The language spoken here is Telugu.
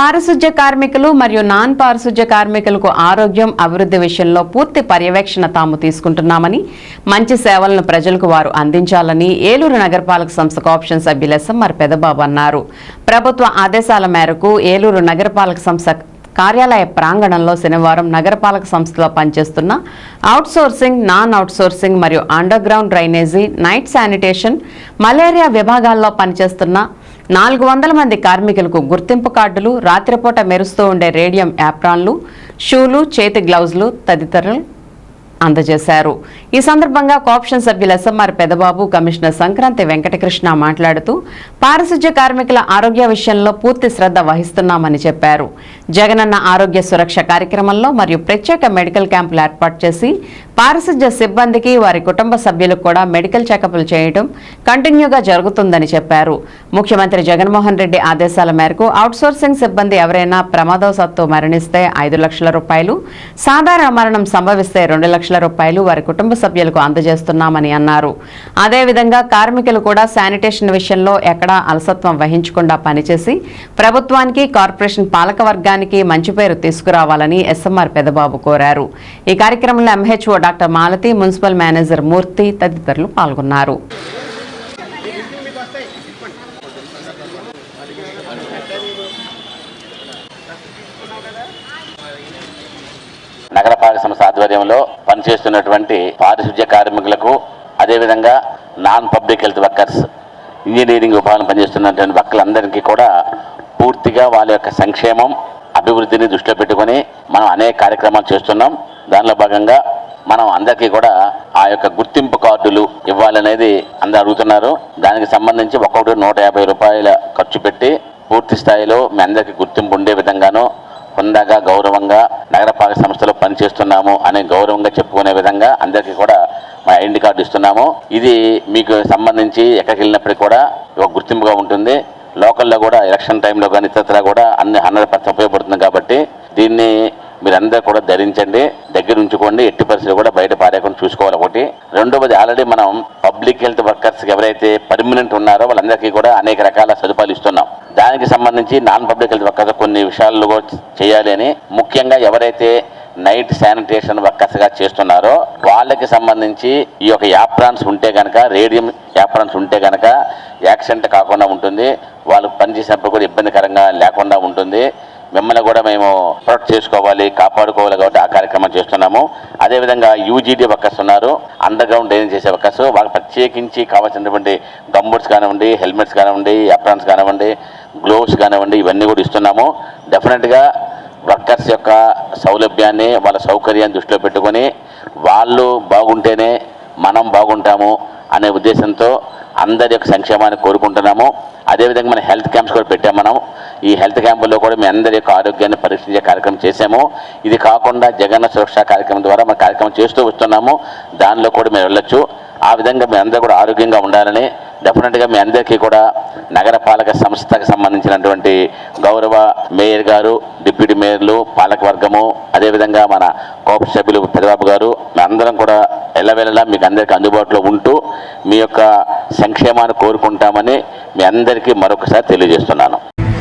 పారిశుధ్య కార్మికులు మరియు నాన్ పారిశుధ్య కార్మికులకు ఆరోగ్యం అభివృద్ధి విషయంలో పూర్తి పర్యవేక్షణ తాము తీసుకుంటున్నామని మంచి సేవలను ప్రజలకు వారు అందించాలని ఏలూరు నగరపాలక సంస్థ ఆప్షన్ సభ్యులు ఎస్ఎంఆర్ పెదబాబు అన్నారు. ప్రభుత్వ ఆదేశాల మేరకు ఏలూరు నగరపాలక సంస్థ కార్యాలయ ప్రాంగణంలో శనివారం నగరపాలక సంస్థలో పనిచేస్తున్న అవుట్సోర్సింగ్ నాన్ అవుట్సోర్సింగ్ మరియు underground drainage night sanitation malaria విభాగాల్లో పనిచేస్తున్న నాలుగు వందల మంది కార్మికులకు గుర్తింపు కార్డులు రాత్రిపూట మెరుస్తూ ఉండే రేడియం యాప్రాన్లు షూలు చేతి గ్లౌజులు తదితరులు అందజేశారు. ఈ సందర్భంగా కోఆప్షన్ సభ్యులు ఎస్ఎంఆర్ పెదబాబు కమిషనర్ సంక్రాంతి వెంకటకృష్ణ మాట్లాడుతూ పారిశుధ్య కార్మికుల ఆరోగ్య విషయంలో పూర్తి శ్రద్ధ వహిస్తున్నామని చెప్పారు. జగనన్న ఆరోగ్య సురక్ష కార్యక్రమంలో మరియు ప్రత్యేక మెడికల్ క్యాంపులు ఏర్పాటు చేసి పారిశుధ్య సిబ్బందికి వారి కుటుంబ సభ్యులకు కూడా మెడికల్ చెకప్లు చేయడం కంటిన్యూగా జరుగుతుందని చెప్పారు. ముఖ్యమంత్రి జగన్మోహన్ రెడ్డి ఆదేశాల మేరకు అవుట్సోర్సింగ్ సిబ్బంది ఎవరైనా ప్రమాదవశాత్తు మరణిస్తే ఐదు లక్షల రూపాయలు సాధారణ మరణం సంభవిస్తే రెండు లక్షల రూపాయలు వారి కుటుంబ సభ్యులకు అందజేస్తున్నామని అన్నారు. అదేవిధంగా కార్మికులు కూడా శానిటేషన్ విషయంలో ఎక్కడా అలసత్వం వహించకుండా పనిచేసి ప్రభుత్వానికి కార్పొరేషన్ పాలక వర్గానికి మంచి పేరు తీసుకురావాలని ఎస్ఎంఆర్ పెదబాబు కోరారు. ఈ కార్యక్రమంలో MHO doctor Malathi municipal manager Murthy తదితరులు పాల్గొన్నారు. నగరపాలక సంస్థ ఆధ్వర్యంలో పనిచేస్తున్నటువంటి పారిశుధ్య కార్మికులకు అదేవిధంగా non public health workers engineering విభాగం పనిచేస్తున్నటువంటి వర్కర్లందరికీ కూడా పూర్తిగా వాళ్ళ యొక్క సంక్షేమం అభివృద్ధిని దృష్టిలో పెట్టుకొని మనం అనేక కార్యక్రమాలు చేస్తున్నాం. దానిలో భాగంగా మనం అందరికీ కూడా ఆ యొక్క గుర్తింపు కార్డులు ఇవ్వాలనేది అందరు అడుగుతున్నారు. దానికి సంబంధించి ఒక్కొక్కటి నూట యాభై రూపాయల ఖర్చు పెట్టి పూర్తి స్థాయిలో మీ అందరికీ గుర్తింపు ఉండే విధంగాను హుందాగా గౌరవంగా నగరపాలక సంస్థలో పనిచేస్తున్నాము అనే గౌరవంగా చెప్పుకునే విధంగా అందరికీ కూడా మా ఐడెంటి కార్డు ఇస్తున్నాము. ఇది మీకు సంబంధించి ఎక్కడికి వెళ్ళినప్పటికీ కూడా ఒక గుర్తింపుగా ఉంటుంది. లోకల్లో కూడా ఎలక్షన్ టైంలో కానీ ఇతరత్ర కూడా అన్ని హండ్రెడ్ పర్సెంట్ ఉపయోగపడుతుంది కాబట్టి దీన్ని మీరందరూ కూడా ధరించండి దగ్గర ఉంచుకోండి ఎట్టి పరిస్థితులు కూడా బయట పారేయకుండా చూసుకోవాలి ఒకటి. రెండవది ఆల్రెడీ మనం పబ్లిక్ హెల్త్ వర్కర్స్ ఎవరైతే పర్మనెంట్ ఉన్నారో వాళ్ళందరికీ కూడా అనేక రకాల సదుపాయాలు ఇస్తున్నాం. దానికి సంబంధించి నాన్ పబ్లిక్ హెల్త్ వర్కర్స్ కొన్ని విషయాలు కూడా చేయాలి అని ముఖ్యంగా ఎవరైతే నైట్ శానిటేషన్ వర్కర్స్గా చేస్తున్నారో వాళ్ళకి సంబంధించి ఈ యొక్క యాప్రాన్స్ ఉంటే కనుక రేడియం యాప్రాన్స్ ఉంటే కనుక యాక్సిడెంట్ కాకుండా ఉంటుంది. వాళ్ళు పనిచేసినప్పుడు కూడా ఇబ్బందికరంగా లేకుండా ఉంటుంది. మిమ్మల్ని కూడా మేము ప్రొటెక్ట్ చేసుకోవాలి కాపాడుకోవాలి కాబట్టి ఆ కార్యక్రమం చేస్తున్నాము. అదేవిధంగా యూజీడీ వర్కర్స్ ఉన్నారు. అండర్ గ్రౌండ్ డ్రైనేజ్ చేసే వర్కర్స్. వాళ్ళకి ప్రత్యేకించి కావాల్సినటువంటి గంబూట్స్ కానివ్వండి హెల్మెట్స్ కానివ్వండి అప్రాన్స్ కానివ్వండి గ్లోవ్స్ కానివ్వండి ఇవన్నీ కూడా ఇస్తున్నాము. డెఫినెట్గా వర్కర్స్ యొక్క సౌలభ్యాన్ని వాళ్ళ సౌకర్యాన్ని దృష్టిలో పెట్టుకొని వాళ్ళు బాగుంటేనే మనం బాగుంటాము అనే ఉద్దేశంతో అందరి యొక్క సంక్షేమాన్ని కోరుకుంటున్నాము. అదేవిధంగా మన హెల్త్ క్యాంప్స్ కూడా పెట్టాము మనం. ఈ హెల్త్ క్యాంపుల్లో కూడా మీ అందరి యొక్క ఆరోగ్యాన్ని పరీక్షించే కార్యక్రమం చేశాము. ఇది కాకుండా జగన్న సురక్ష కార్యక్రమం ద్వారా మన కార్యక్రమం చేస్తూ వస్తున్నాము. దానిలో కూడా మేము వెళ్ళొచ్చు. ఆ విధంగా మీ అందరూ కూడా ఆరోగ్యంగా ఉండాలని డెఫినెట్గా మీ అందరికీ కూడా నగరపాలక సంస్థకు సంబంధించినటువంటి గౌరవ మేయర్ గారు డిప్యూటీ మేయర్లు పాలక వర్గము అదేవిధంగా మన కోప సభ్యులు పెదబాబు గారు మీ అందరం కూడా ఎల్లవెల్లలా మీకు అందరికీ అందుబాటులో ఉంటూ మీ యొక్క సంక్షేమాన్ని కోరుకుంటామని మీ అందరికీ మరొకసారి తెలియజేస్తున్నాను.